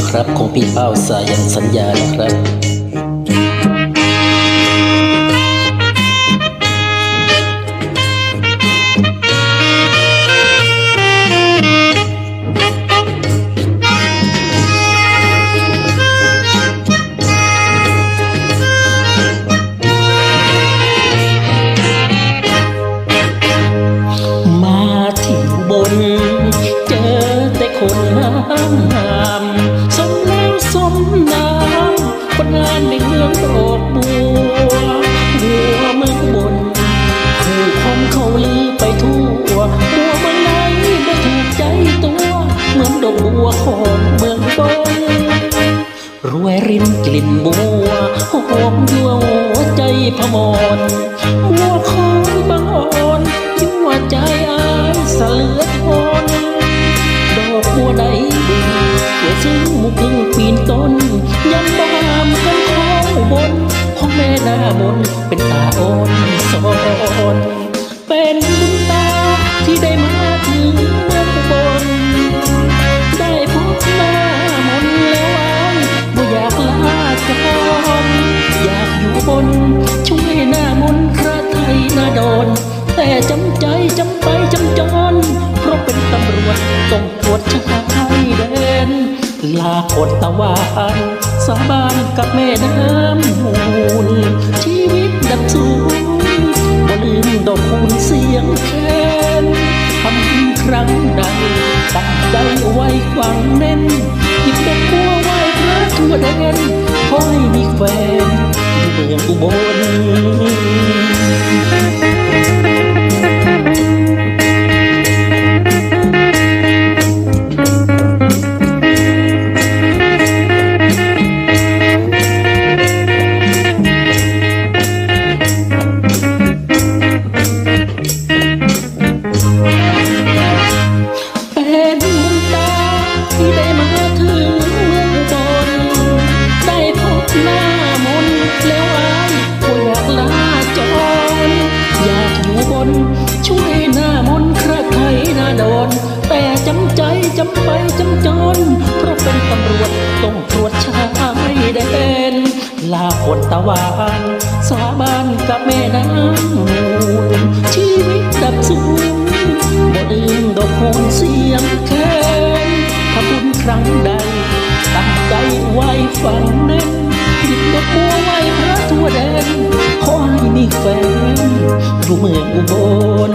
ะครับ ของพี่เป้าสายยันสัญญานะครับมาที่บนเจอแต่คนงามงา ดอกบัวของเมืองบนรวยรินกลิ่นบัวหอมยั่วหัวใจพมรบัวของ จำใจจำไปจำจรเพราะเป็นตำรวจต้องตรวจชายแดนลาอดตะวันสาบานกับแม่น้ำมูล ชีวิตดับสูงบ่ลืมดอกคูณเสียงแคนทำครั้งใดตั้งใจไว้ฝังแน่นหยิบดอกบัวไหว้พระทั่วแดนขอให้มีแฟนเมืองอุบล ลาอดตะวันสาบานกับแม่น้ำมูลชีวิตดับสูญบ่ลืมดอกโหนเสียงแคนถ้าบุญครั้งใด ตั้งใจไว้ฝังแน่นหยิบดอกบัวไว้พระทั่วแดนขอให้มีแฟนอยู่เมืองอุบล